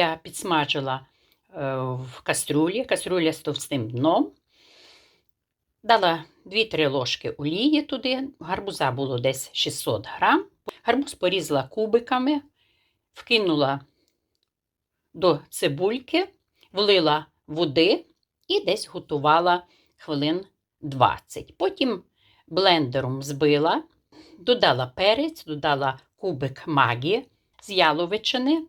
Я підсмажила е, в кастрюлі, кастрюля з товстим дном. Дала 2-3 ложки олії туди, гарбуза було десь 600 грам. Гарбуз порізала кубиками, вкинула до цибульки, влила води і десь готувала хвилин 20. Потім блендером збила, додала перець, додала кубик магі з яловичини.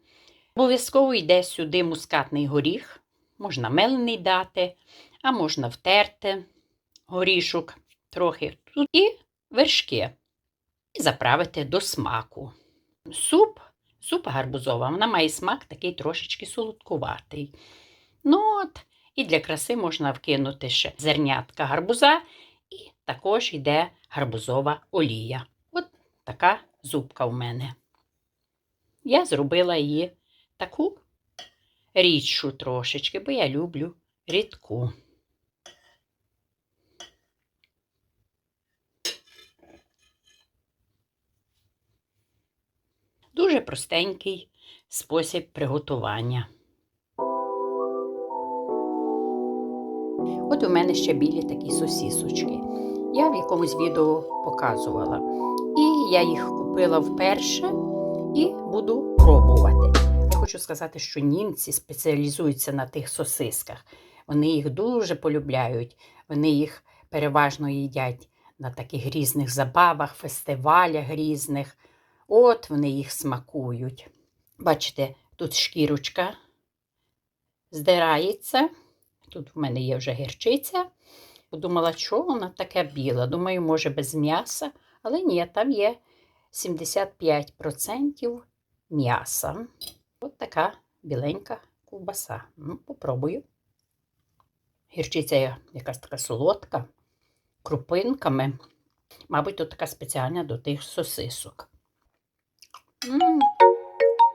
Обов'язково йде сюди мускатний горіх, можна мелений дати, а можна втерти горішок трохи тут і вершки. І заправити до смаку. Суп, суп гарбузова, вона має смак такий трошечки солодкуватий. Ну от, і для краси можна вкинути ще зернятка гарбуза, і також йде гарбузова олія. От така зубка у мене. Я зробила її таку рідшу трошечки, бо я люблю рідку. Дуже простенький спосіб приготування. От у мене ще білі такі сосісочки. Я в якомусь відео показувала. І я їх купила вперше і буду пробувати. Хочу сказати, що німці спеціалізуються на тих сосисках. Вони їх дуже полюбляють. Вони їх переважно їдять на таких різних забавах, фестивалях різних. От вони їх смакують. Бачите, тут шкірочка здирається. Тут в мене є вже гірчиця. Подумала, що вона така біла. Думаю, може, без м'яса, але ні, там є 75% м'яса. От така біленька ковбаса. Ну, попробую. Гірчиця якась така солодка, крупинками. Мабуть, тут така спеціальна до тих сосисок. М,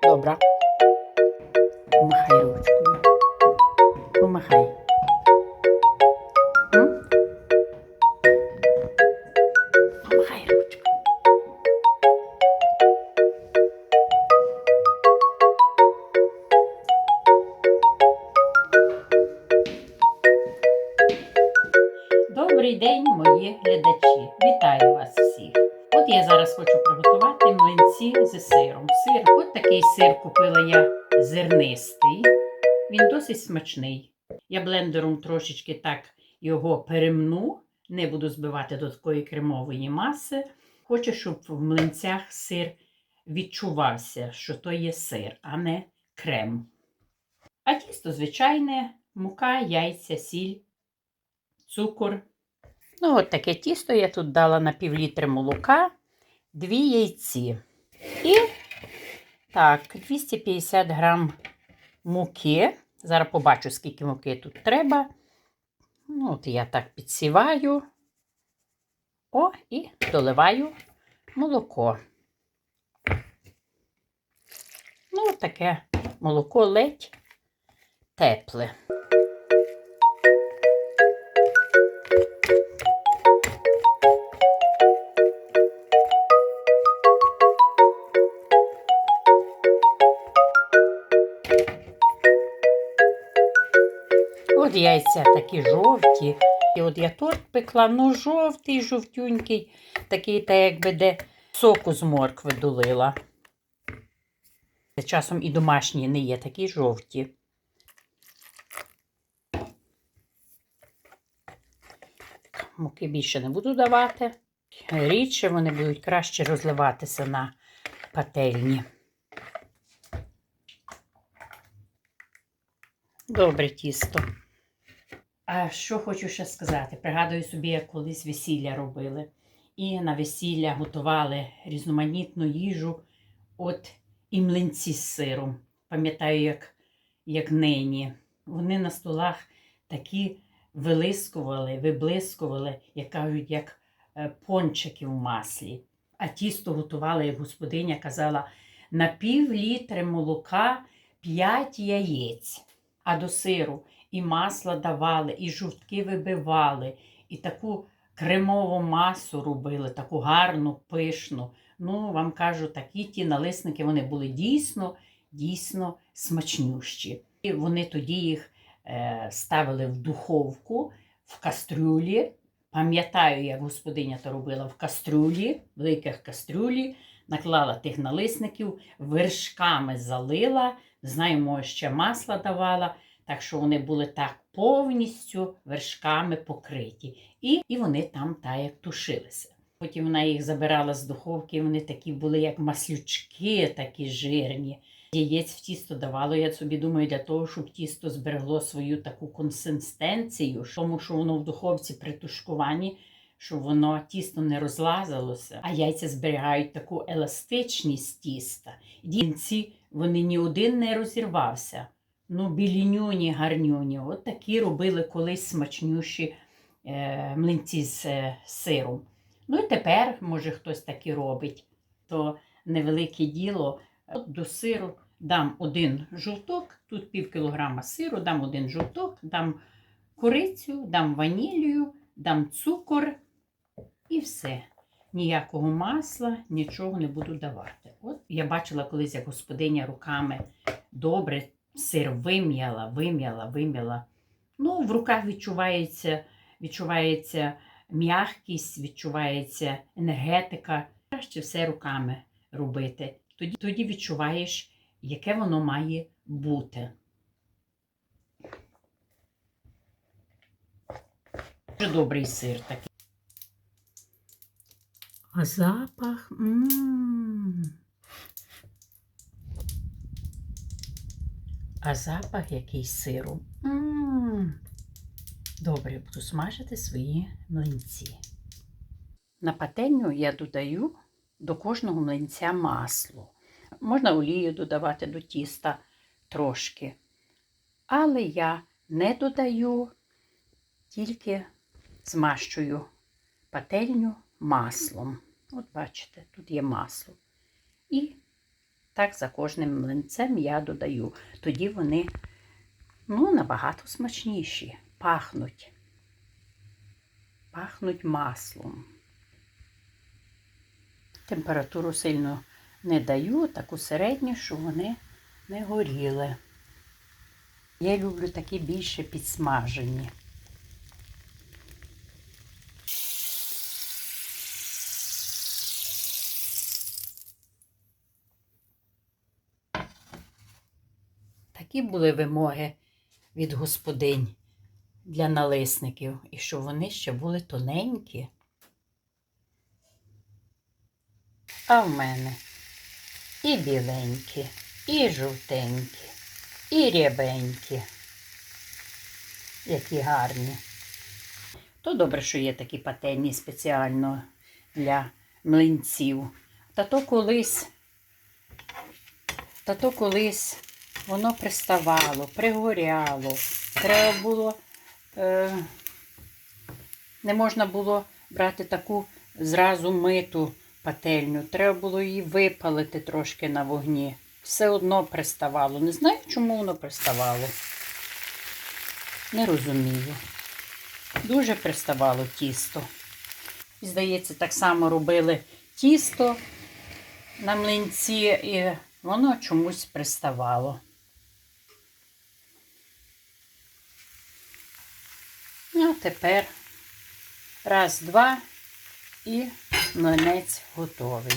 Добре. Помахай ручкою. Помахай. Добрий день, мої глядачі. Вітаю вас всіх. От я зараз хочу приготувати млинці з сиром. Сир, от такий сир купила я зернистий. Він досить смачний. Я блендером трошечки так його перемну, не буду збивати до такої кремової маси. Хочу, щоб в млинцях сир відчувався, що то є сир, а не крем. А тісто звичайне, мука, яйця, сіль, цукор. Ну, от таке тісто я тут дала на пів літри молока, дві яйці. І так, 250 грам муки. Зараз побачу, скільки муки тут треба. Ну, от я так підсіваю. О, і доливаю молоко. Ну, таке молоко ледь тепле. Яйця такі жовті. І от я торт пекла, ну жовтий, жовтюнький, такий, та якби де соку з моркви долила. Часом і домашні не є такі жовті. Муки більше не буду давати. Рідше вони будуть краще розливатися на пательні. Добре тісто. А що хочу ще сказати? Пригадую собі, як колись весілля робили. І на весілля готували різноманітну їжу, от і млинці з сиром. Пам'ятаю, як, як нині. Вони на столах такі вилискували, виблискували, як кажуть, як е, пончики в маслі. А тісто готували, як господиня казала, на пів літри молока 5 яєць. А до сиру і масла давали, і жовтки вибивали, і таку кремову масу робили, таку гарну, пишну. Ну, вам кажу, такі ті налисники вони були дійсно дійсно смачнющі. І вони тоді їх е, ставили в духовку, в кастрюлі. Пам'ятаю, як господиня то робила в кастрюлі, великих кастрюлі, наклала тих налисників, вершками залила, знаємо, ще масла давала, так що вони були так повністю вершками покриті. І, і вони там так як тушилися. Потім вона їх забирала з духовки, вони такі були, як маслючки, такі жирні. Яєць в тісто давало, я собі думаю, для того, щоб тісто зберегло свою таку консистенцію, тому що воно в духовці при тушкуванні, щоб воно тісто не розлазилося, а яйця зберігають таку еластичність тіста. Дінці вони ні один не розірвався. Ну, білінюні, гарнюні. От такі робили колись смачнющі е, млинці з е, сиром. Ну і тепер, може, хтось такі робить, то невелике діло. От до сиру дам один жовток, тут пів кілограма сиру, дам один жовток, дам корицю, дам ванілію, дам цукор і все. Ніякого масла, нічого не буду давати. От я бачила колись, як господиня руками добре сир вим'яла, вим'яла, вим'яла. Ну, в руках відчувається, відчувається м'якість, відчувається енергетика. Краще все руками робити. Тоді, тоді відчуваєш, яке воно має бути. Дуже добрий сир такий. А запах. м А запах який сиру. м Добре, буду смажити свої млинці. На пательню я додаю до кожного млинця масло. Можна олію додавати до тіста трошки. Але я не додаю, тільки змащую пательню маслом. От бачите, тут є масло. І так за кожним млинцем я додаю. Тоді вони ну, набагато смачніші, пахнуть. Пахнуть маслом. Температуру сильно не даю, таку середню, щоб вони не горіли. Я люблю такі більше підсмажені. Такі були вимоги від господинь для налисників, і щоб вони ще були тоненькі. А в мене і біленькі, і жовтенькі, і рябенькі, які гарні. То добре, що є такі пательні спеціально для млинців. Та то колись, та то колись воно приставало, пригоряло. Треба було, е, не можна було брати таку зразу миту пательню. Треба було її випалити трошки на вогні. Все одно приставало. Не знаю, чому воно приставало. Не розумію. Дуже приставало тісто. І, здається, так само робили тісто на млинці, і воно чомусь приставало. Ну, тепер раз, два і млинець готовий.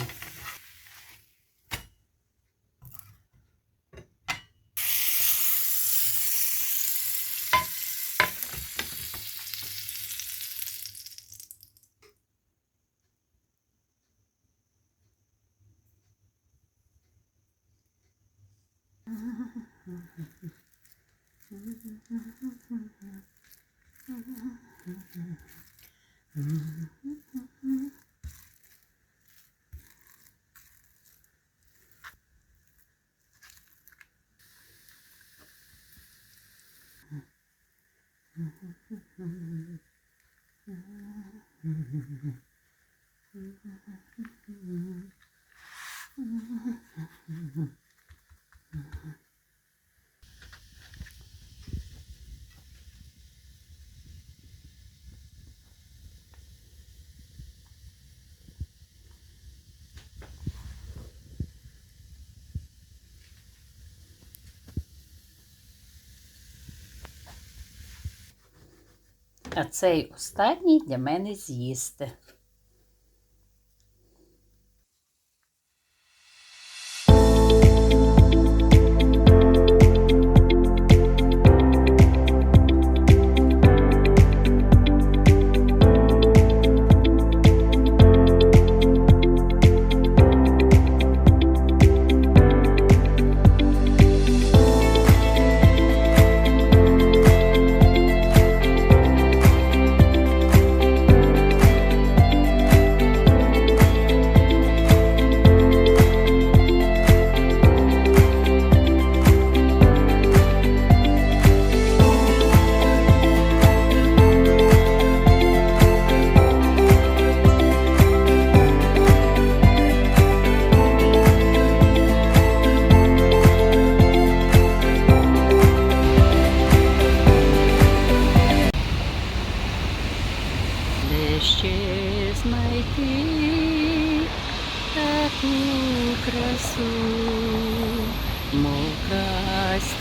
А цей останній для мене з'їсти.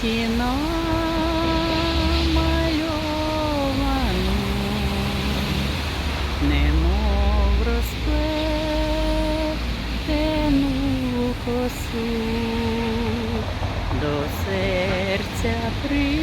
Мовка мальовано, немов розплетену косу, до серця при